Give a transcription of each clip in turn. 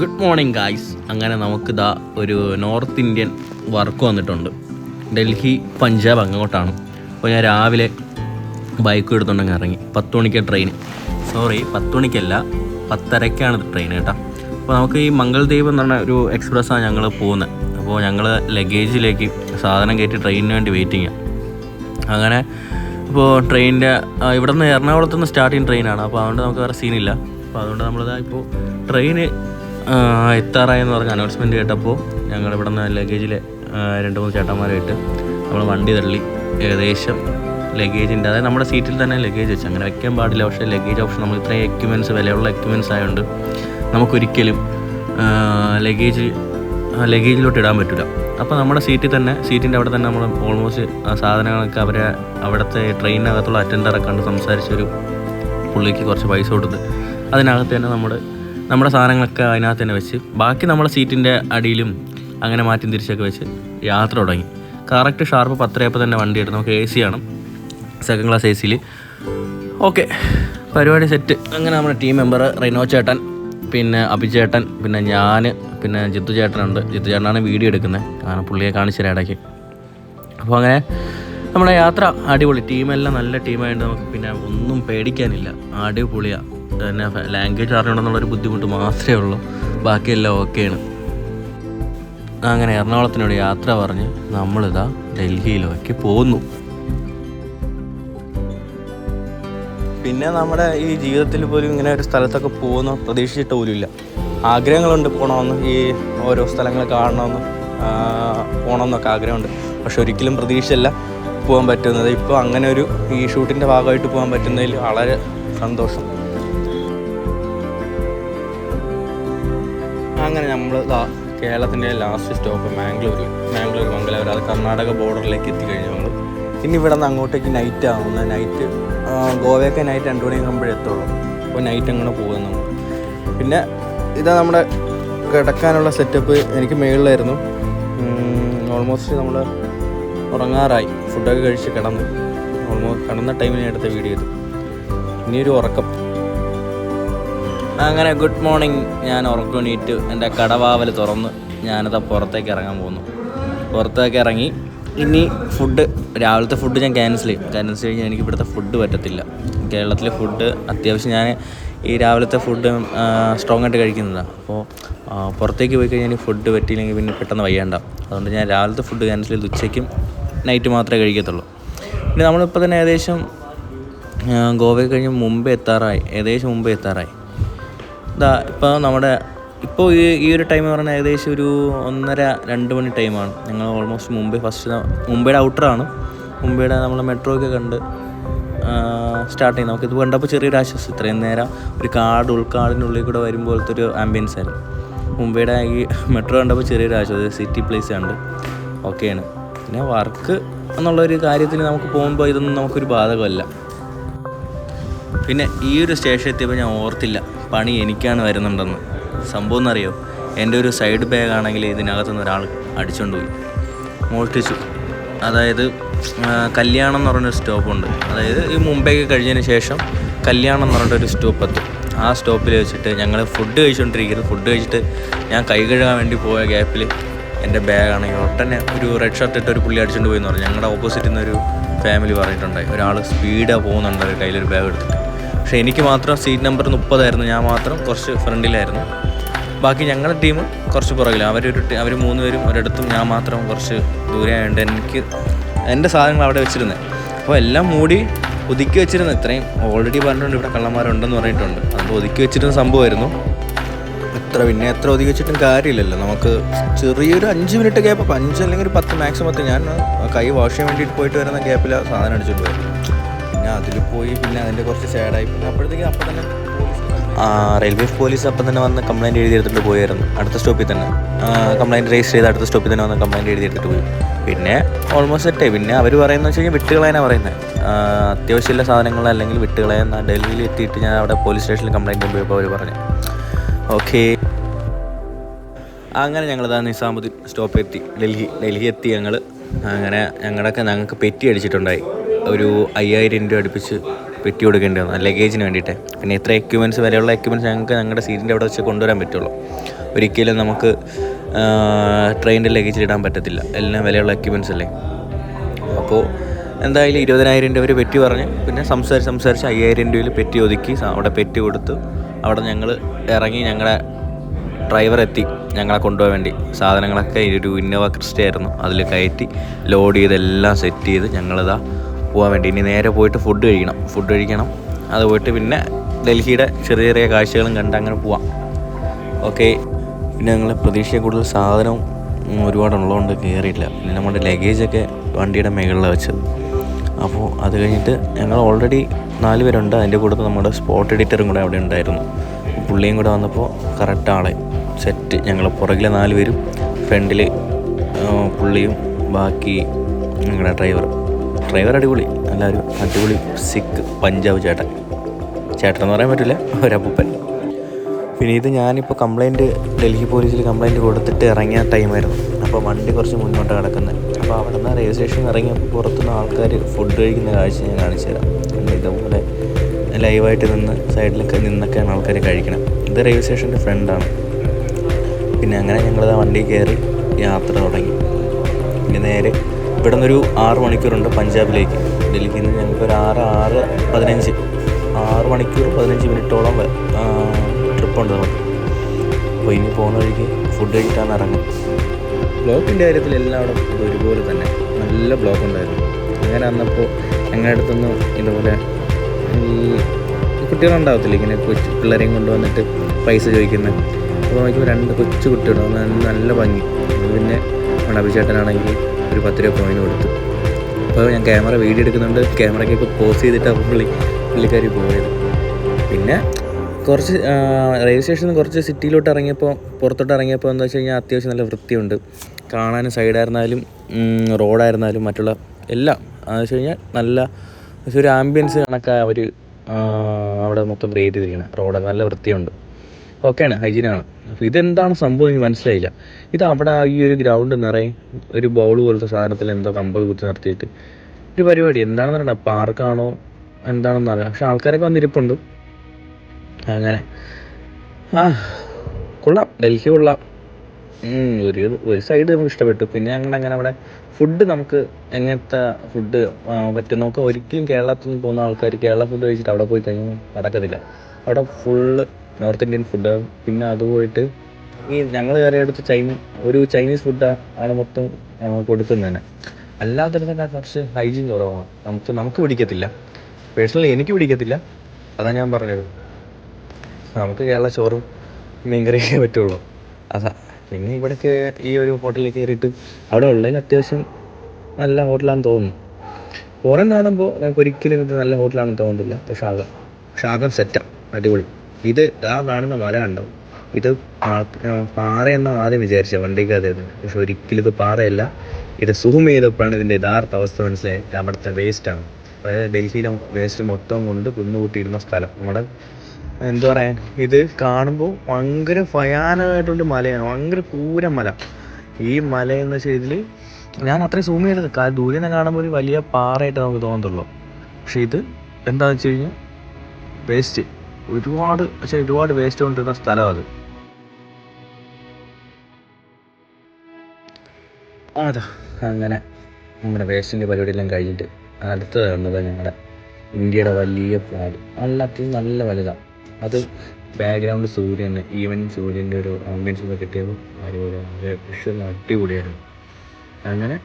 Good morning guys അങ്ങനെ നമുക്കിതാ ഒരു നോർത്ത് ഇന്ത്യൻ വർക്ക് വന്നിട്ടുണ്ട്. ഡൽഹി പഞ്ചാബ് അങ്ങോട്ടാണ്. അപ്പോൾ ഞാൻ രാവിലെ ബൈക്ക് എടുത്തുകൊണ്ടങ്ങ് ഇറങ്ങി. പത്ത് മണിക്ക് ട്രെയിൻ സോറി പത്ത് മണിക്കല്ല പത്തരക്കാണ് ട്രെയിൻ കേട്ടോ. അപ്പോൾ നമുക്ക് ഈ മംഗൾദ്വീപ് എന്ന് പറഞ്ഞ ഒരു എക്സ്പ്രസ്സാണ് ഞങ്ങൾ പോകുന്നത്. അപ്പോൾ ഞങ്ങൾ ലഗേജിലേക്ക് സാധനം കയറ്റി ട്രെയിനിന് വേണ്ടി വെയിറ്റിംഗ് അങ്ങനെ ഇപ്പോൾ ട്രെയിനിന്റെ ഇവിടെ നിന്ന് എറണാകുളത്ത് നിന്ന് സ്റ്റാർട്ട് ചെയ്യുന്ന ട്രെയിനാണ് അപ്പോൾ അതുകൊണ്ട് നമുക്ക് വേറെ സീനില്ല അപ്പോൾ അതുകൊണ്ട് നമ്മളിതാ ഇപ്പോൾ ട്രെയിന് എത്താറായെന്ന് പറഞ്ഞ അനൗൺസ്മെന്റ് കേട്ടപ്പോൾ ഞങ്ങൾ ഇവിടെ നിന്ന് ലഗേജിൽ രണ്ട് മൂന്ന് ചേട്ടന്മാരായിട്ട് നമ്മൾ വണ്ടി തള്ളി. ഏകദേശം ലഗേജിന്റെ അതായത് നമ്മുടെ സീറ്റിൽ തന്നെ ലഗേജ് വെച്ച്. അങ്ങനെ വെക്കാൻ പാടില്ല പക്ഷേ ലഗേജ് ഓപ്ഷൻ നമ്മൾ ഇത്രയും എക്യുപ്മെന്റ്സ് വിലയുള്ള എക്യുപ്മെന്റ്സ് ആയതുകൊണ്ട് നമുക്കൊരിക്കലും ലഗേജ് ലഗേജിലോട്ട് ഇടാൻ പറ്റില്ല അപ്പോൾ നമ്മുടെ സീറ്റിൽ തന്നെ സീറ്റിന്റെ അവിടെ തന്നെ നമ്മൾ ഓൾമോസ്റ്റ് സാധനങ്ങളൊക്കെ അവരെ അവിടുത്തെ ട്രെയിനിനകത്തുള്ള അറ്റൻഡറൊക്കെ കണ്ട് സംസാരിച്ചൊരു പുള്ളിക്ക് കുറച്ച് പൈസ കൊടുത്ത് അതിനകത്ത് തന്നെ നമ്മുടെ നമ്മുടെ സാധനങ്ങളൊക്കെ അതിനകത്ത് തന്നെ വെച്ച് ബാക്കി നമ്മളെ സീറ്റിന്റെ അടിയിലും അങ്ങനെ മാറ്റി തിരിച്ചൊക്കെ വെച്ച് യാത്ര തുടങ്ങി. കറക്റ്റ് ഷാർപ്പ് പത്തരയപ്പോൾ തന്നെ വണ്ടി എടുത്ത് നമുക്ക് എ സി ആണ് സെക്കൻഡ് ക്ലാസ് എ സിയിൽ ഓക്കെ പരിപാടി സെറ്റ് അങ്ങനെ നമ്മുടെ ടീം മെമ്പർ റെനോ ചേട്ടൻ പിന്നെ അഭിചേട്ടൻ പിന്നെ ഞാൻ പിന്നെ ജിത്തു ചേട്ടനുണ്ട്. ജിത്തു ചേട്ടനാണ് വീഡിയോ എടുക്കുന്നത്. കാരണം പുള്ളിയെ കാണിച്ചു തരാം ഇടയ്ക്ക്. അപ്പോൾ അങ്ങനെ നമ്മുടെ യാത്ര അടിപൊളി. ടീമെല്ലാം നല്ല ടീമായിട്ട് നമുക്ക് പിന്നെ ഒന്നും പേടിക്കാനില്ല. അടിപൊളിയാണ് പിന്നെ ലാംഗ്വേജ് അറിയണമെന്നുള്ളൊരു ബുദ്ധിമുട്ട് മാത്രമേ ഉള്ളൂ. ബാക്കിയെല്ലാം ഓക്കെയാണ് അങ്ങനെ എറണാകുളത്തിനോട് യാത്ര പറഞ്ഞ് നമ്മളിതാ ഡൽഹിയിലേക്ക് പോകുന്നു പിന്നെ നമ്മുടെ ഈ ജീവിതത്തിൽ പോലും ഇങ്ങനെ ഒരു സ്ഥലത്തൊക്കെ പോകുന്ന പ്രതീക്ഷിച്ചിട്ട് പോലും ഇല്ല ആഗ്രഹങ്ങളുണ്ട് പോകണമെന്ന് ഈ ഓരോ സ്ഥലങ്ങൾ കാണണമെന്ന് പോകണമെന്നൊക്കെ ആഗ്രഹമുണ്ട്. പക്ഷെ ഒരിക്കലും പ്രതീക്ഷയല്ല പോകാൻ പറ്റുന്നത്. ഇപ്പോൾ അങ്ങനെ ഒരു ഈ ഷൂട്ടിന്റെ ഭാഗമായിട്ട് പോകാൻ പറ്റുന്നതിൽ വളരെ സന്തോഷം. അങ്ങനെ നമ്മൾ കേരളത്തിന്റെ ലാസ്റ്റ് സ്റ്റോപ്പ് മാംഗ്ലൂർ മാംഗ്ലൂർ മംഗലാപുരം അത് കർണാടക ബോർഡറിലേക്ക് എത്തിക്കഴിഞ്ഞു നമ്മൾ ഇനി ഇവിടെ നിന്ന് അങ്ങോട്ടേക്ക് നൈറ്റ് ആവുന്ന നൈറ്റ് ഗോവയൊക്കെ നൈറ്റ് രണ്ട് മണി ആകുമ്പോഴേ എത്തുള്ളൂ. അപ്പോൾ നൈറ്റ് അങ്ങനെ പോകും നമ്മൾ പിന്നെ ഇതാ നമ്മുടെ കിടക്കാനുള്ള സെറ്റപ്പ് എനിക്ക് മേളിലായിരുന്നു. ഓൾമോസ്റ്റ് നമ്മൾ ഉറങ്ങാറായി. ഫുഡൊക്കെ കഴിച്ച് കിടന്ന്. ഓൾമോസ്റ്റ് കിടന്ന ടൈമിന് എടുത്ത വീഡിയോ ഇത്. ഇനിയൊരു ഉറക്കം. അങ്ങനെ ഗുഡ് മോർണിംഗ് ഞാൻ ഉറക്കണീറ്റ് എന്റെ കടവാവൽ തുറന്ന് ഞാനത് പുറത്തേക്ക് ഇറങ്ങാൻ പോകുന്നു പുറത്തേക്ക് ഇറങ്ങി ഇനി ഫുഡ് രാവിലത്തെ ഫുഡ് ഞാൻ ക്യാൻസൽ ചെയ്യും. ക്യാൻസൽ കഴിഞ്ഞാൽ എനിക്ക് ഇവിടുത്തെ ഫുഡ് പറ്റത്തില്ല. കേരളത്തിലെ ഫുഡ് അത്യാവശ്യം ഞാൻ ഈ രാവിലത്തെ ഫുഡ് സ്ട്രോങ് ആയിട്ട് കഴിക്കുന്നതാണ് അപ്പോൾ പുറത്തേക്ക് പോയി കഴിഞ്ഞാൽ ഫുഡ് പറ്റിയില്ലെങ്കിൽ പിന്നെ പെട്ടെന്ന് വയ്യാണ്ട. അതുകൊണ്ട് ഞാൻ രാവിലത്തെ ഫുഡ് ക്യാൻസൽ ചെയ്ത് ഉച്ചയ്ക്കും നൈറ്റ് മാത്രമേ കഴിക്കത്തുള്ളൂ. പിന്നെ നമ്മളിപ്പോൾ തന്നെ ഏകദേശം ഗോവയിൽ കഴിഞ്ഞ് മുമ്പേ എത്താറായി. ഏകദേശം മുമ്പേ എത്താറായി. ഇതാ ഇപ്പോൾ നമ്മുടെ ഇപ്പോൾ ഈ ഈ ഒരു ടൈം പറഞ്ഞാൽ ഏകദേശം ഒരു ഒന്നര രണ്ട് മണി ടൈമാണ് ഞങ്ങൾ ഓൾമോസ്റ്റ് മുംബൈ ഫസ്റ്റ് മുംബൈയുടെ ഔട്ടറാണ് മുംബൈയുടെ നമ്മൾ മെട്രോ ഒക്കെ കണ്ട് സ്റ്റാർട്ട് ചെയ്യും നമുക്കിത് കണ്ടപ്പോൾ ചെറിയൊരു ആശ്വാസം. ഇത്രയും നേരം ഒരു കാട് ഉൾക്കാടിനുള്ളിൽ കൂടെ വരുമ്പോഴത്തെ ഒരു ആംബിയൻസ് ആയിരുന്നു. മുംബൈയുടെ ഈ മെട്രോ കണ്ടപ്പോൾ ചെറിയൊരു ആശ്വാസം. സിറ്റി പ്ലേസ് ഉണ്ട് ഓക്കെയാണ് പിന്നെ വർക്ക് എന്നുള്ളൊരു കാര്യത്തിന് നമുക്ക് പോകുമ്പോൾ ഇതൊന്നും നമുക്കൊരു ബാധകമല്ല. പിന്നെ ഈ ഒരു സ്റ്റേഷൻ എത്തിയപ്പോൾ ഞാൻ ഓർത്തില്ല പണി എനിക്കാണ് വരുന്നുണ്ടെന്ന്. സംഭവം എന്നറിയോ എന്റെ ഒരു സൈഡ് ബാഗ് ആണെങ്കിൽ ഇതിനകത്തു നിന്ന് ഒരാൾ അടിച്ചുകൊണ്ട് പോയി. മോഷ്ടിച്ചു. അതായത് കല്യാണം എന്ന് പറഞ്ഞൊരു സ്റ്റോപ്പുണ്ട്. അതായത് ഈ മുംബൈക്ക് കഴിഞ്ഞതിന് ശേഷം കല്യാണം എന്ന് പറഞ്ഞിട്ടൊരു സ്റ്റോപ്പ് എത്തും ആ സ്റ്റോപ്പിൽ വെച്ചിട്ട് ഞങ്ങൾ ഫുഡ് കഴിച്ചുകൊണ്ടിരിക്കുന്നത് ഫുഡ് കഴിച്ചിട്ട് ഞാൻ കൈ കഴുകാൻ വേണ്ടി പോയ ഗ്യാപ്പിൽ എന്റെ ബാഗാണെങ്കിൽ ഒട്ടനെ ഒരു റെഡ് ഷർട്ട് ഇട്ട് ഒരു പുള്ളി അടിച്ചുകൊണ്ട് പോയി എന്ന് പറഞ്ഞു. ഞങ്ങളുടെ ഓപ്പോസിറ്റിൽ നിന്നൊരു ഫാമിലി പറഞ്ഞിട്ടുണ്ടായി ഒരാൾ സ്പീഡാണ് പോകുന്നുണ്ട് കയ്യിലൊരു ബാഗ് എടുത്തിട്ട്. പക്ഷേ എനിക്ക് മാത്രം സീറ്റ് നമ്പർ മുപ്പതായിരുന്നു ഞാൻ മാത്രം കുറച്ച് ഫ്രണ്ടിലായിരുന്നു. ബാക്കി ഞങ്ങളുടെ ടീം കുറച്ച് പുറകിലാണ് അവരൊരു അവർ മൂന്ന് പേരും ഒരിടത്തും ഞാൻ മാത്രം കുറച്ച് ദൂരെ ആയതുകൊണ്ട് എനിക്ക് എന്റെ സാധനങ്ങൾ അവിടെ വെച്ചിരുന്നത് അപ്പോൾ എല്ലാം മൂടി ഒതുക്കി വെച്ചിരുന്നു. ഇത്രയും ഓൾറെഡി പറഞ്ഞിട്ടുണ്ട് ഇവിടെ കള്ളന്മാരുണ്ടെന്ന് പറഞ്ഞിട്ടുണ്ട്. അതുകൊണ്ട് ഒതുക്കി വെച്ചിരുന്ന സംഭവമായിരുന്നു. എത്ര പിന്നെ എത്ര ഒതുക്കി വെച്ചിട്ടും കാര്യമില്ലല്ലോ. നമുക്ക് ചെറിയൊരു അഞ്ച് മിനിറ്റ് ഗ്യാപ്പ് അപ്പം അഞ്ച് അല്ലെങ്കിൽ ഒരു പത്ത് മാക്സിമം പത്ത് ഞാൻ കൈ വാഷ് ചെയ്യാൻ വേണ്ടിയിട്ട് പോയിട്ട് വരുന്ന ഗ്യാപ്പിൽ സാധനം അടിച്ചിട്ട് പോയി. പിന്നെ അതിൽ പോയി പിന്നെ അതിന്റെ കുറച്ച് സാഡായി പിന്നെ അപ്പോഴത്തേക്ക് അപ്പം തന്നെ റെയിൽവേ പോലീസ് അപ്പം തന്നെ വന്ന് കംപ്ലൈന്റ് എഴുതി എടുത്തിട്ട് പോയായിരുന്നു. അടുത്ത സ്റ്റോപ്പിൽ തന്നെ. കംപ്ലൈന്റ് രജിസ്റ്റർ ചെയ്ത് അടുത്ത സ്റ്റോപ്പിൽ തന്നെ വന്ന് കംപ്ലൈന്റ് എഴുതി എടുത്തിട്ട് പോയി. പിന്നെ ഓൾമോസ്റ്റ് സെറ്റായി പിന്നെ അവർ പറയുന്നത് വെച്ച് കഴിഞ്ഞാൽ വിട്ടുകളയാനാണ് പറയുന്നത് അത്യാവശ്യമുള്ള സാധനങ്ങൾ അല്ലെങ്കിൽ വിട്ടുകളയെന്ന ഡൽഹിയിൽ എത്തിയിട്ട് ഞാൻ അവിടെ പോലീസ് സ്റ്റേഷനിൽ കംപ്ലൈന്റ് പോയപ്പോൾ അവർ പറഞ്ഞു. ഓക്കേ. അങ്ങനെ ഞങ്ങൾ ഞങ്ങളിതാ നിസാമുദ്ദീൻ സ്റ്റോപ്പ് എത്തി ഡൽഹി ഡൽഹി എത്തി ഞങ്ങൾ അങ്ങനെ ഞങ്ങളുടെയൊക്കെ ഞങ്ങൾക്ക് പെറ്റി അടിച്ചിട്ടുണ്ടായി. ഒരു അയ്യായിരം രൂപ അടുപ്പിച്ച് പെറ്റി കൊടുക്കേണ്ടി വന്നു. ലഗേജിന് വേണ്ടിയിട്ട്. പിന്നെ ഇത്ര എക്യുപ്മെന്റ്സ് വരെയുള്ള എക്യുപ്മെന്റ്സ് ഞങ്ങൾക്ക് ഞങ്ങളുടെ സീറ്റിന്റെ അവിടെ വെച്ച് കൊണ്ടുവരാൻ പറ്റുള്ളൂ. ഒരിക്കലും നമുക്ക് ട്രെയിനിന്റെ ലഗേജിൽ ഇടാൻ പറ്റത്തില്ല. എല്ലാം വിലയുള്ള എക്യുപ്മെന്റ്സ് അല്ലേ? അപ്പോൾ എന്തായാലും ഇരുപതിനായിരം രൂപ ഒരു പെറ്റി പറഞ്ഞ് പിന്നെ സംസാരിച്ച് സംസാരിച്ച് അയ്യായിരം രൂപയിൽ പെറ്റി ഒതുക്കി അവിടെ പെറ്റി കൊടുത്തു അവിടെ ഞങ്ങൾ ഇറങ്ങി ഞങ്ങളുടെ ഡ്രൈവർ എത്തി. ഞങ്ങളെ കൊണ്ടുപോകാൻ വേണ്ടി. സാധനങ്ങളൊക്കെ ഒരു ഇന്നോവ ക്രിസ്റ്റ ആയിരുന്നു. അതിൽ കയറ്റി ലോഡ് ചെയ്ത് എല്ലാം സെറ്റ് ചെയ്ത് ഞങ്ങളിതാ പോകാൻ വേണ്ടി. ഇനി നേരെ പോയിട്ട് ഫുഡ് കഴിക്കണം. ഫുഡ് കഴിക്കണം. അത് പോയിട്ട് പിന്നെ ഡൽഹിയുടെ ചെറിയ ചെറിയ കാഴ്ചകളും കണ്ട് അങ്ങനെ പോവാം. ഓക്കെ പിന്നെ ഞങ്ങൾ പ്രതീക്ഷയെ കൂടുതൽ സാധനവും ഒരുപാടുള്ളതുകൊണ്ട് കയറിയില്ല പിന്നെ നമ്മുടെ ലഗേജൊക്കെ വണ്ടിയുടെ മുകളിലാണ് വെച്ചത്. അപ്പോൾ അത് കഴിഞ്ഞിട്ട് ഞങ്ങൾ ഓൾറെഡി നാല് പേരുണ്ട്. അതിന്റെ കൂടെ നമ്മുടെ സ്പോട്ട് എഡിറ്ററും കൂടെ അവിടെ ഉണ്ടായിരുന്നു. പുള്ളിയും കൂടെ വന്നപ്പോൾ കറക്റ്റ് ആളെ. സെറ്റ് ഞങ്ങൾ പുറകിലെ നാല് പേരും ഫ്രണ്ടിൽ പുള്ളിയും ബാക്കി ഞങ്ങളുടെ ഡ്രൈവർ ഡ്രൈവർ അടിപൊളി. എല്ലാവരും അടിപൊളി സിക്ക് പഞ്ചാബ് ചേട്ടൻ. ചേട്ടൻ എന്ന് പറയാൻ പറ്റില്ല ഒരപ്പൂപ്പൻ. പിന്നെ ഇത് ഞാനിപ്പോൾ കംപ്ലൈന്റ് ഡൽഹി പോലീസിൽ കംപ്ലൈന്റ് കൊടുത്തിട്ട് ഇറങ്ങിയ ടൈമായിരുന്നു അപ്പോൾ വണ്ടി കുറച്ച് മുന്നോട്ട് കിടക്കുന്നത് അപ്പോൾ അവിടെ നിന്ന് റെയിൽവേ സ്റ്റേഷൻ ഇറങ്ങി പുറത്തുനിന്ന് ആൾക്കാർ ഫുഡ് കഴിക്കുന്ന കാഴ്ച ഞാൻ കാണിച്ചു തരാം. ഇതുപോലെ ലൈവായിട്ട് നിന്ന് സൈഡിലൊക്കെ നിന്നൊക്കെയാണ് ആൾക്കാർ കഴിക്കണം. ഇത് റെയിൽവേ സ്റ്റേഷന്റെ ഫ്രണ്ടാണ് പിന്നെ അങ്ങനെ ഞങ്ങൾ ആ വണ്ടി കയറി യാത്ര തുടങ്ങി. പിന്നെ നേരെ ഇവിടെ നിന്നൊരു ആറ് മണിക്കൂറുണ്ട് പഞ്ചാബിലേക്ക്. ഡൽഹിയിൽ നിന്ന് ഞങ്ങൾക്ക് ഒരു ആറ് ആറ് പതിനഞ്ച് ആറ് മണിക്കൂർ പതിനഞ്ച് മിനിറ്റോളം ട്രിപ്പുണ്ട് നമുക്ക്. അപ്പോൾ ഇനി പോകുന്ന വഴിക്ക് ഫുഡ് കഴിക്കാൻ ഇറങ്ങും. ബ്ലോക്കിന്റെ കാര്യത്തിൽ ഇത് ഒരുപോലെ തന്നെ. നല്ല ബ്ലോക്ക് ഉണ്ടായിരുന്നു. അങ്ങനെ വന്നപ്പോൾ ഞങ്ങളുടെ അടുത്തൊന്നും ഇതുപോലെ ഈ കുട്ടികളുണ്ടാവത്തില്ല ഇങ്ങനെ കൊച്ചു പിള്ളേരെയും കൊണ്ടുവന്നിട്ട് പൈസ ചോദിക്കുന്നത് അപ്പോൾ നോക്കിയപ്പോൾ രണ്ട് കൊച്ചു കുട്ടികളും നല്ല ഭംഗി. പിന്നെ അഭിചേട്ടനാണെങ്കിൽ ഒരു പത്ത് രൂപ കോയിൻ കൊടുത്തു. അപ്പോൾ ഞാൻ ക്യാമറ വീഡിയോ എടുക്കുന്നുണ്ട്. ക്യാമറയ്ക്ക് ഇപ്പോൾ പോസ് ചെയ്തിട്ടാണ് പുള്ളി പുള്ളിക്കാർ പോയത്. പിന്നെ കുറച്ച് റെയിൽവേ നിന്ന് കുറച്ച് സിറ്റിയിലോട്ട് ഇറങ്ങിയപ്പോൾ പുറത്തോട്ട് ഇറങ്ങിയപ്പോൾ എന്താ വെച്ച് കഴിഞ്ഞാൽ അത്യാവശ്യം നല്ല വൃത്തിയുണ്ട്. കാണാനും സൈഡായിരുന്നാലും റോഡായിരുന്നാലും മറ്റുള്ള എല്ലാം. എന്ന് വെച്ച് കഴിഞ്ഞാൽ നല്ല ഒരു ആംബിയൻസ് കണക്കാണ് അവർ അവിടെ മൊത്തം ക്രിയേറ്റ് ചെയ്തിരിക്കണം. റോഡ് നല്ല വൃത്തിയുണ്ട്. ഓക്കെയാണ് ഹൈജീനാണ് അപ്പോൾ ഇതെന്താണ് സംഭവം എനിക്ക് മനസ്സിലായില്ല. ഇത് അവിടെ ഈ ഒരു ഗ്രൗണ്ട് നിറയെ ഒരു ബൗൾ പോലത്തെ സാധനത്തിൽ എന്തോ കമ്പ് കുത്തി നിർത്തിയിട്ട് ഒരു പരിപാടി. എന്താണെന്ന് പറയണ്ട പാർക്കാണോ എന്താണെന്ന് അറിയാം പക്ഷെ ആൾക്കാരൊക്കെ വന്നിരിപ്പുണ്ട്. അങ്ങനെ. ആ കൊള്ളാം. ഡൽഹി കൊള്ളാം. ഒരു ഒരു സൈഡ് നമുക്ക് ഇഷ്ടപ്പെട്ടു. പിന്നെ ഞങ്ങൾ അങ്ങനെ അവിടെ ഫുഡ് നമുക്ക് എങ്ങനത്തെ ഫുഡ് പറ്റും? നമുക്ക് ഒരിക്കലും കേരളത്തിൽ നിന്ന് പോകുന്ന ആൾക്കാർ കേരള ഫുഡ് കഴിച്ചിട്ട് അവിടെ പോയി കഴിഞ്ഞാൽ നടക്കത്തില്ല. അവിടെ ഫുള്ള് നോർത്ത് ഇന്ത്യൻ ഫുഡ് പിന്നെ അത് പോയിട്ട് ഈ ഞങ്ങൾ കയറിയെടുത്ത് ചൈന ഒരു ചൈനീസ് ഫുഡ് ആണ് മൊത്തം കൊടുക്കുന്നത് തന്നെ. കുറച്ച് ഹൈജീൻ കുറവാണ് നമുക്ക് നമുക്ക് പിടിക്കത്തില്ല. പേഴ്സണലി എനിക്ക് പിടിക്കത്തില്ല. അതാ ഞാൻ പറഞ്ഞത്. നമുക്ക് കേരള ചോറും മീൻകറിയൊക്കെ പറ്റുള്ളൂ. അതാ. പിന്നെ ഇവിടേക്ക് ഈ ഒരു ഹോട്ടലിൽ കയറിയിട്ട് അവിടെ ഉള്ളതിൽ അത്യാവശ്യം നല്ല ഹോട്ടലാണെന്ന് തോന്നുന്നു. പുറം കാണുമ്പോൾ നമുക്ക് ഒരിക്കലും ഇത് നല്ല ഹോട്ടലാണെന്ന് തോന്നുന്നില്ല പക്ഷെ ആകാം പക്ഷെ ആകാം സെറ്റാണ് അടിപൊളി. ഇത് ആ കാണുന്ന മല ഉണ്ടാവും ഇത് പാറയെന്ന് ആദ്യം വിചാരിച്ച വണ്ടിക്ക് അതായത് പക്ഷെ ഒരിക്കലും ഇത് പാറയല്ല. ഇത് സൂം ചെയ്തപ്പോഴാണ് ഇതിന്റെ യഥാർത്ഥ അവസ്ഥ മനസ്സിലായത്. അവിടുത്തെ വേസ്റ്റാണ് അതായത് ഡൽഹിയിലെ വേസ്റ്റ് മൊത്തം കൊണ്ട് കുന്നുകൂട്ടിയിരുന്ന സ്ഥലം. നമ്മുടെ എന്താ പറയാ ഇത് കാണുമ്പോൾ ഭയങ്കര ഭയാനകമായിട്ടുള്ള മലയാണ്. ഭയങ്കര പൂരം മല. ഈ മല എന്ന് വെച്ചാൽ ഇതിൽ ഞാൻ അത്രയും സൂം ചെയ്തത് ദൂരെ നിന്ന് കാണുമ്പോൾ ഒരു വലിയ പാറയായിട്ട് നമുക്ക് തോന്നത്തുള്ളൂ. പക്ഷെ ഇത് എന്താണെന്ന് വെച്ച് കഴിഞ്ഞാൽ വേസ്റ്റ് ഒരുപാട് പക്ഷേ ഒരുപാട് വേസ്റ്റ് കൊണ്ടിരുന്ന സ്ഥലം അത്. അതാ അങ്ങനെ. നമ്മുടെ വേസ്റ്റിന്റെ പരിപാടിയെല്ലാം കഴിഞ്ഞിട്ട് അടുത്തത് കാണുന്നത് ഞങ്ങളുടെ ഇന്ത്യയുടെ വലിയ ഫ്ലാഗ് നല്ല അത്യാവശ്യം നല്ല വലുതാണ് അത് ബാക്ക്ഗ്രൗണ്ട് സൂര്യൻ ഈവൻ സൂര്യന്റെ ഒരു ആംബിയൻസ് ഒക്കെ കിട്ടിയപ്പോൾ അടിപൊളിയാണ് വിഷ്വൽ അടിപൊളിയായിരുന്നു. അങ്ങനെ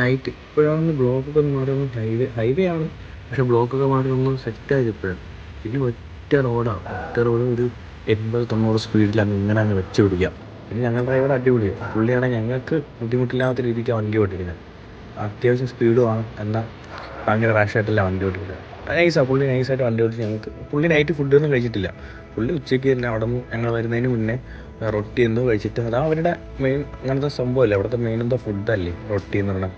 നൈറ്റ് ഇപ്പോഴാണ് ബ്ലോക്കൊക്കെ മാറി ഒന്ന് ഹൈവേ ഹൈവേ ആണ്. പക്ഷെ ബ്ലോക്കൊക്കെ മാറി ഒന്ന് സെറ്റായത് ഇപ്പോഴും. പിന്നെ ഒറ്റ റോഡാണ് ഒറ്റ റോഡ് ഒരു എൺപത് തൊണ്ണൂറ് സ്പീഡിൽ അങ്ങ് ഇങ്ങനെ അങ്ങ് വെച്ച് പിടിക്കാം. പിന്നെ ഞങ്ങൾ ഡ്രൈവർ അടിപൊളിയാണ് പുള്ളിയാണെങ്കിൽ ഞങ്ങൾക്ക് ബുദ്ധിമുട്ടില്ലാത്ത രീതിക്ക് വണ്ടി ഓടിക്കുന്നത് അത്യാവശ്യം സ്പീഡുമാണ് എന്നാൽ ഭയങ്കര റാഷായിട്ടല്ല വണ്ടി ഓടിക്കുക നൈസാണ് പുള്ളി നൈസായിട്ട് വണ്ടി ഓടിച്ച് ഞങ്ങൾക്ക് പുള്ളി നൈറ്റ് ഫുഡൊന്നും കഴിച്ചിട്ടില്ല. പുള്ളി ഉച്ചയ്ക്ക് തന്നെ അവിടെ നിന്ന് ഞങ്ങൾ വരുന്നതിന് മുന്നേ റൊട്ടി എന്തോ കഴിച്ചിട്ട് അതാ അവരുടെ മെയിൻ അങ്ങനത്തെ സംഭവമല്ലേ അവിടുത്തെ മെയിൻ എന്തോ ഫുഡല്ലേ റൊട്ടി എന്ന് പറഞ്ഞാൽ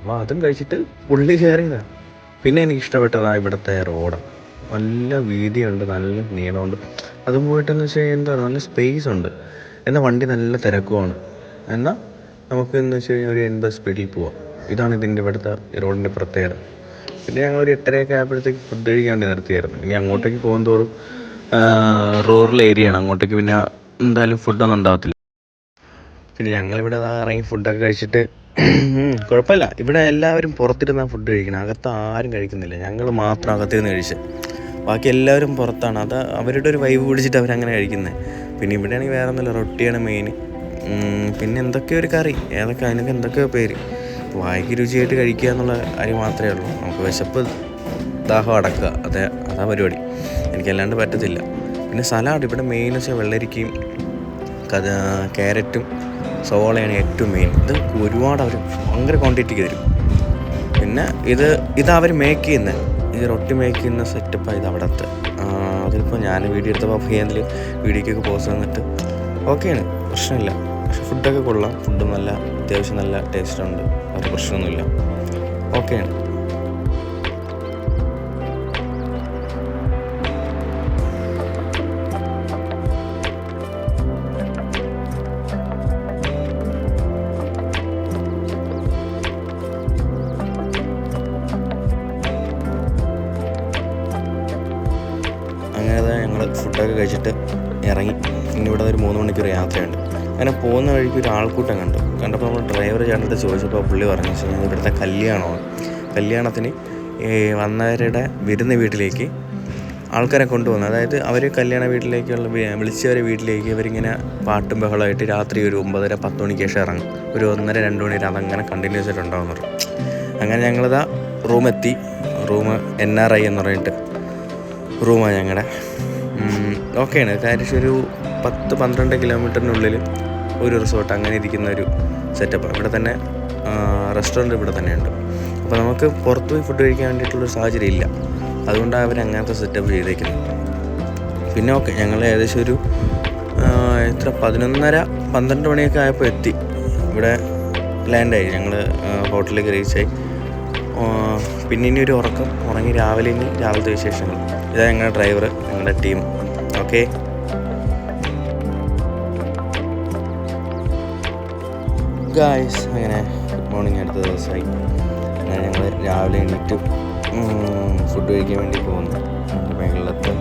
അപ്പോൾ അതും കഴിച്ചിട്ട് പുള്ളി കയറിയതാണ് പിന്നെ എനിക്ക് ഇഷ്ടപ്പെട്ടതാണ് ഇവിടുത്തെ റോഡ് നല്ല വീതിയുണ്ട് നല്ല നീളമുണ്ട്. അതും പോയിട്ടെന്ന് വെച്ച് കഴിഞ്ഞാൽ എന്താണ് നല്ല സ്പേസ് ഉണ്ട്. എന്നാൽ വണ്ടി നല്ല തിരക്കുമാണ്. എന്നാൽ നമുക്ക് എന്ന് വെച്ച് കഴിഞ്ഞാൽ ഒരു എൺപത് സ്പീഡിൽ പോവാം. ഇതാണ് ഇതിന്റെ ഇവിടുത്തെ റോഡിന്റെ പ്രത്യേകത. പിന്നെ ഞങ്ങൾ ഒരു എട്ടരയൊക്കെ ആയപ്പോഴത്തേക്ക് ഫുഡ് കഴിക്കാൻ വേണ്ടി നിർത്തിയായിരുന്നു. ഇനി അങ്ങോട്ടേക്ക് പോകും തോറും റൂറൽ ഏരിയ ആണ്. അങ്ങോട്ടേക്ക് പിന്നെ എന്തായാലും ഫുഡൊന്നും ഉണ്ടാവത്തില്ല. പിന്നെ ഞങ്ങളിവിടെ ഇറങ്ങി ഫുഡൊക്കെ കഴിച്ചിട്ട് കുഴപ്പമില്ല. ഇവിടെ എല്ലാവരും പുറത്തിരുന്ന ഫുഡ് കഴിക്കണം അകത്ത് ആരും കഴിക്കുന്നില്ല. ഞങ്ങൾ മാത്രം അകത്തിരുന്ന് കഴിച്ച്. ബാക്കി എല്ലാവരും പുറത്താണ്. അത് അവരുടെ ഒരു വൈബ് പിടിച്ചിട്ട് അവരങ്ങനെ കഴിക്കുന്നത് പിന്നെ ഇവിടെയാണെങ്കിൽ വേറെ ഒന്നുമില്ല റൊട്ടിയാണ് മെയിൻ പിന്നെ എന്തൊക്കെയോ ഒരു കറി. ഏതൊക്കെ അതിനൊക്കെ എന്തൊക്കെയോ പേര്. വായിക്ക് രുചിയായിട്ട് കഴിക്കുക എന്നുള്ള കാര്യം മാത്രമേ ഉള്ളൂ. നമുക്ക് വിശപ്പ് ദാഹം അടക്കുക. അതെ അതാ പരിപാടി. എനിക്കല്ലാണ്ട് പറ്റത്തില്ല. പിന്നെ സലാഡ്. ഇവിടെ മെയിൻ വെച്ചാൽ വെള്ളരിക്കയും കഥ ക്യാരറ്റും സവോളയാണ് ഏറ്റവും മെയിൻ ഇത് ഒരുപാട് അവർ ഭയങ്കര ക്വാണ്ടിറ്റിക്ക് തരും. പിന്നെ ഇത് ഇത് അവർ മേക്ക് ചെയ്യുന്ന. ഈ റൊട്ടി മേക്ക് ചെയ്യുന്ന സെറ്റപ്പാണ് ഇത് അവിടുത്തെ. അതിലിപ്പോൾ ഞാൻ വീഡിയോ എടുത്തപ്പോൾ ഫിയാനിൽ വീഡിയോക്കൊക്കെ പോസ്റ്റ് തന്നിട്ട് ഓക്കെയാണ് പ്രശ്നമില്ല. പക്ഷെ ഫുഡൊക്കെ കൊള്ളാം. ഫുഡ് നല്ല അത്യാവശ്യം നല്ല ടേസ്റ്റ് ഉണ്ട്. ഒരു പ്രശ്നമൊന്നുമില്ല. ഓക്കെയാണ് അങ്ങനെ ഞങ്ങൾ ഫുഡൊക്കെ കഴിച്ചിട്ട് ഇറങ്ങി. ഇനി ഇവിടെ ഒരു മൂന്ന് മണിക്കൂർ യാത്രയുണ്ട്. അങ്ങനെ പോകുന്ന വഴിക്ക് ഒരു ആൾക്കൂട്ടം കണ്ടു. കണ്ടപ്പോൾ നമ്മൾ ഡ്രൈവർ ചേട്ടന്റെ ചോദിച്ചപ്പോൾ പുള്ളി പറഞ്ഞു വെച്ചാൽ ഇവിടുത്തെ കല്യാണമാണ് കല്യാണത്തിന് വന്നവരുടെ വിരുന്ന് വീട്ടിലേക്ക് ആൾക്കാരെ കൊണ്ടുവന്നു. അതായത് അവർ കല്യാണ വീട്ടിലേക്കുള്ള വിളിച്ചവരെ വീട്ടിലേക്ക് ഇവരിങ്ങനെ പാട്ടും ബഹളമായിട്ട് രാത്രി ഒരു ഒമ്പതര പത്ത് മണിക്ക് ശേഷം ഇറങ്ങും. ഒരു ഒന്നര രണ്ട് മണി അതങ്ങനെ കണ്ടിന്യൂസ് ആയിട്ട് ഉണ്ടാകുന്നത് അങ്ങനെ ഞങ്ങളിതാ റൂമെത്തി റൂം എൻ ആർ ഐ എന്ന് പറഞ്ഞിട്ട് റൂമാണ് ഞങ്ങളുടെ ഓക്കെയാണ് കാര്യം ഒരു പത്ത് പന്ത്രണ്ട് കിലോമീറ്ററിനുള്ളിൽ ഒരു റിസോർട്ട് അങ്ങനെ ഇരിക്കുന്ന ഒരു സെറ്റപ്പ് ഇവിടെ തന്നെ റെസ്റ്റോറന്റ് ഇവിടെ തന്നെ ഉണ്ട് അപ്പോൾ നമുക്ക് പുറത്ത് പോയി ഫുഡ് കഴിക്കാൻ വേണ്ടിയിട്ടുള്ളൊരു സാഹചര്യം ഇല്ല. അതുകൊണ്ടാണ് അവർ അങ്ങനത്തെ സെറ്റപ്പ് ചെയ്തേക്കുന്നത്. പിന്നെ ഓക്കെ ഞങ്ങൾ ഏകദേശം ഒരു എത്ര? പതിനൊന്നര പന്ത്രണ്ട് മണിയൊക്കെ ആയപ്പോൾ എത്തി. ഇവിടെ ലാൻഡായി ഞങ്ങൾ ഹോട്ടലിലേക്ക് റീച്ചായി പിന്നെ ഇനി ഒരു ഉറക്കം. ഉറങ്ങി രാവിലെ ഇനി രാവിലത്തെ വിശേഷങ്ങൾ. ഇതാണ് ഞങ്ങളുടെ ഡ്രൈവർ ഞങ്ങളുടെ ടീം ഓക്കെ? ഗായ്സ് അങ്ങനെ ഗുഡ് മോർണിംഗ് അടുത്ത ദിവസമായി. അങ്ങനെ ഞങ്ങൾ രാവിലെ എണീറ്റ് ഫുഡ് കഴിക്കാൻ വേണ്ടി പോകുന്നു. എന്റെ മേഖലത്തെ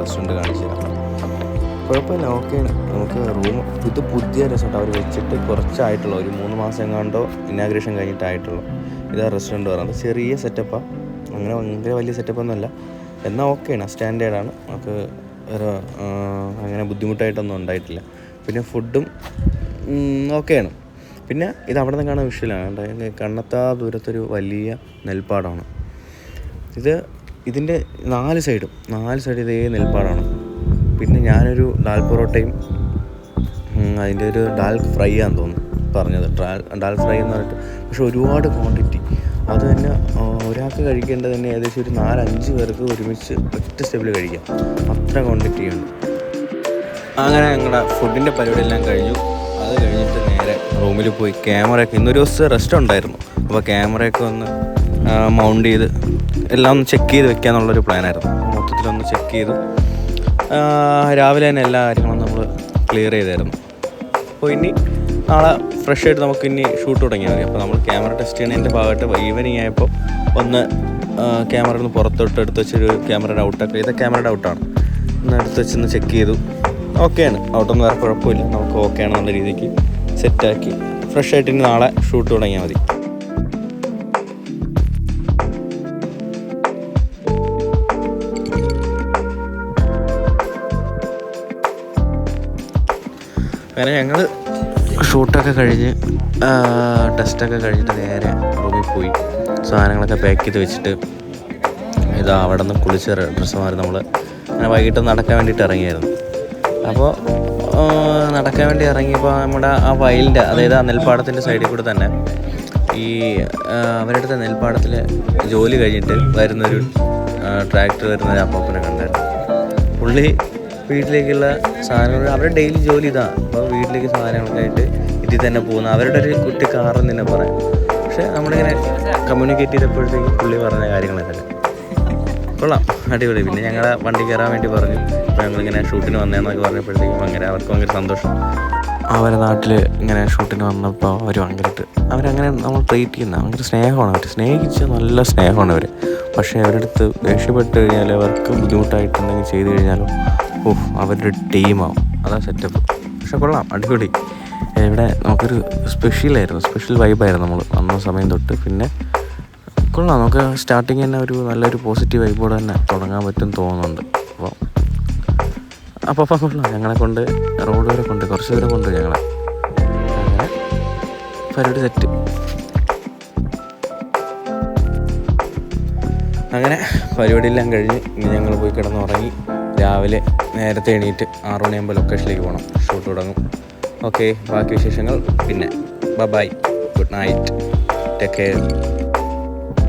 റെസ്റ്റോറന്റ് കാണിച്ചു തരാം. കുഴപ്പമില്ല ഓക്കെയാണ് നമുക്ക് റൂം ഇത് പുതിയ റെസ്റ്റോറന്റ് അവർ വെച്ചിട്ട് കുറച്ചായിട്ടുള്ളൂ. ഒരു മൂന്ന് മാസം എങ്ങാണ്ടോ ഇനാഗ്രേഷൻ കഴിഞ്ഞിട്ടായിട്ടുള്ളൂ. ഇതാ റെസ്റ്റോറന്റ് പറയുന്നത്. ചെറിയ സെറ്റപ്പാണ് അങ്ങനെ ഭയങ്കര വലിയ സെറ്റപ്പൊന്നുമല്ല എന്നാൽ ഓക്കെയാണ് സ്റ്റാൻഡേർഡാണ് നമുക്ക് അങ്ങനെ ബുദ്ധിമുട്ടായിട്ടൊന്നും ഉണ്ടായിട്ടില്ല. പിന്നെ ഫുഡും ഓക്കെയാണ് പിന്നെ ഇത് അവിടെ നിന്ന് കാണാൻ വിഷയമാണ് കണ്ണത്താ ദൂരത്തൊരു വലിയ നെൽപ്പാടാണ്. ഇത് ഇതിന്റെ നാല് സൈഡും നാല് സൈഡ് ഇതേ നെൽപ്പാടാണ്. പിന്നെ ഞാനൊരു ഡാൽ പൊറോട്ടയും അതിന്റെ ഒരു ഡാൽ ഫ്രൈ ആണെന്ന് തോന്നുന്നു പറഞ്ഞത്. ഡാൽ ഡാൽ ഫ്രൈ എന്ന് പറഞ്ഞിട്ട് പക്ഷെ ഒരുപാട് ക്വാണ്ടിറ്റി. അത് തന്നെ ഒരാൾക്ക് കഴിക്കേണ്ടത് തന്നെ ഏകദേശം ഒരു നാലഞ്ച് പേർക്ക് ഒരുമിച്ച് ഒറ്റ സ്റ്റെപ്പിൽ കഴിക്കാം. അത്ര ക്വാണ്ടിറ്റി അങ്ങനെ ഞങ്ങളുടെ ഫുഡിന്റെ പരിപാടി എല്ലാം കഴിഞ്ഞു. അത് കഴിഞ്ഞിട്ട് റൂമിൽ പോയി. ക്യാമറയൊക്കെ ഇന്നൊരു ദിവസം റെസ്റ്റ് ഉണ്ടായിരുന്നു. അപ്പോൾ ക്യാമറയൊക്കെ ഒന്ന് മൗണ്ട് ചെയ്ത് എല്ലാം ഒന്ന് ചെക്ക് ചെയ്ത് വെക്കാന്നുള്ളൊരു പ്ലാനായിരുന്നു മൊത്തത്തിലൊന്ന് ചെക്ക് ചെയ്തു. രാവിലെ തന്നെ എല്ലാ കാര്യങ്ങളും നമ്മൾ ക്ലിയർ ചെയ്തായിരുന്നു. അപ്പോൾ ഇനി നാളെ ഫ്രഷ് ആയിട്ട് നമുക്ക് ഇനി ഷൂട്ട് തുടങ്ങിയാൽ മതി. അപ്പോൾ നമ്മൾ ക്യാമറ ടെസ്റ്റ് ചെയ്യുന്നതിന്റെ ഭാഗമായിട്ട് ഈവനിങ് ആയപ്പോൾ ഒന്ന് ക്യാമറ ഒന്ന് പുറത്തോട്ട് എടുത്ത് വെച്ചൊരു ക്യാമറയുടെ ഔട്ടൊക്കെ ഇതൊക്കെ ക്യാമറ ഡൗട്ടാണ് ഒന്ന് എടുത്ത് വെച്ചൊന്ന് ചെക്ക് ചെയ്തു. ഓക്കെയാണ് ഔട്ടൊന്നും വേറെ കുഴപ്പമില്ല. നമുക്ക് ഓക്കെ ആണെന്നുള്ള രീതിക്ക്. സെറ്റാക്കി. ഫ്രഷ് ആയിട്ട് ഇനി നാളെ ഷൂട്ട് തുടങ്ങിയാൽ മതി. അങ്ങനെ ഞങ്ങൾ ഷൂട്ടൊക്കെ കഴിഞ്ഞ് ടെസ്റ്റൊക്കെ കഴിഞ്ഞിട്ട് നേരെ റൂമിൽ പോയി. സാധനങ്ങളൊക്കെ പാക്ക് ചെയ്ത് വെച്ചിട്ട് ഇതാ അവിടെ നിന്ന് കുളിച്ച് ഡ്രസ്സ് മാറി നമ്മൾ അങ്ങനെ വൈകിട്ട് നടക്കാൻ വേണ്ടിയിട്ട് ഇറങ്ങിയായിരുന്നു. അപ്പോൾ നടക്കാൻ വേണ്ടി ഇറങ്ങിയപ്പോൾ നമ്മുടെ ആ വയലിന്റെ അതായത് ആ നെൽപ്പാടത്തിന്റെ സൈഡിൽ കൂടെ തന്നെ ഈ അവരുടെ നെൽപ്പാടത്തിൽ ജോലി കഴിഞ്ഞിട്ട് വരുന്നൊരു ട്രാക്ടർ വരുന്ന ഒരു അപ്പാപ്പനെ കണ്ടായിരുന്നു. പുള്ളി വീട്ടിലേക്കുള്ള സാധനങ്ങൾ അവരുടെ ഡെയിലി ജോലി ഇതാണ് അപ്പോൾ വീട്ടിലേക്ക് സാധനങ്ങളൊക്കെ ആയിട്ട് ഇതിൽ തന്നെ പോകുന്ന. അവരുടെ ഒരു കുട്ടി കാറെന്ന് തന്നെ പറയാം. പക്ഷേ നമ്മളിങ്ങനെ കമ്മ്യൂണിക്കേറ്റ് ചെയ്തപ്പോഴത്തേക്ക് പുള്ളി പറഞ്ഞ കാര്യങ്ങളൊക്കെ കൊള്ളാം. അടിപൊളി. പിന്നെ ഞങ്ങളെ വണ്ടി കയറാൻ വേണ്ടി പറഞ്ഞു. അപ്പോൾ ഞങ്ങളിങ്ങനെ ഷൂട്ടിന് വന്നതെന്നൊക്കെ പറഞ്ഞപ്പോഴത്തേക്കും ഭയങ്കര അവർക്ക് ഭയങ്കര സന്തോഷം. അവരെ നാട്ടിൽ ഇങ്ങനെ ഷൂട്ടിന് വന്നപ്പോൾ അവർ ഭയങ്കരമായിട്ട് അവരങ്ങനെ നമ്മൾ ട്രീറ്റ് ചെയ്യുന്ന ഭയങ്കര സ്നേഹമാണ് അവർ സ്നേഹിച്ച നല്ല സ്നേഹമാണ് അവർ പക്ഷേ അവരുടെ അടുത്ത് ദേഷ്യപ്പെട്ട് കഴിഞ്ഞാൽ അവർക്ക് ബുദ്ധിമുട്ടായിട്ട് എന്തെങ്കിലും ചെയ്ത് കഴിഞ്ഞാലോ ഓഹ് അവരുടെ ടീമാവും അതാണ് സെറ്റപ്പ് പക്ഷെ കൊള്ളാം. അടിപൊളി. ഇവിടെ നമുക്കൊരു സ്പെഷ്യലായിരുന്നു സ്പെഷ്യൽ വൈബായിരുന്നു നമ്മൾ വന്ന സമയം തൊട്ട്. പിന്നെ കൊള്ളാം. നമുക്ക് സ്റ്റാർട്ടിങ് തന്നെ ഒരു നല്ലൊരു പോസിറ്റീവ് വൈബോടെ തന്നെ തുടങ്ങാൻ പറ്റും തോന്നുന്നുണ്ട്. അപ്പോൾ അപ്പോൾ അപ്പം കൊള്ളാം. ഞങ്ങളെ കൊണ്ട് റോഡ് വരെ കൊണ്ട് കുറച്ച് ദൂരം കൊണ്ട് ഞങ്ങളെ. അങ്ങനെ പരിപാടി സെറ്റ് അങ്ങനെ പരിപാടിയെല്ലാം കഴിഞ്ഞ് ഇനി ഞങ്ങൾ പോയി കിടന്നുറങ്ങി രാവിലെ നേരത്തെ എണീറ്റ് ആറു മണിയാകുമ്പോൾ ലൊക്കേഷനിലേക്ക് പോകണം ഷൂട്ട് തുടങ്ങും. ഓക്കെ ബാക്കി വിശേഷങ്ങൾ പിന്നെ. ബ bye good night take care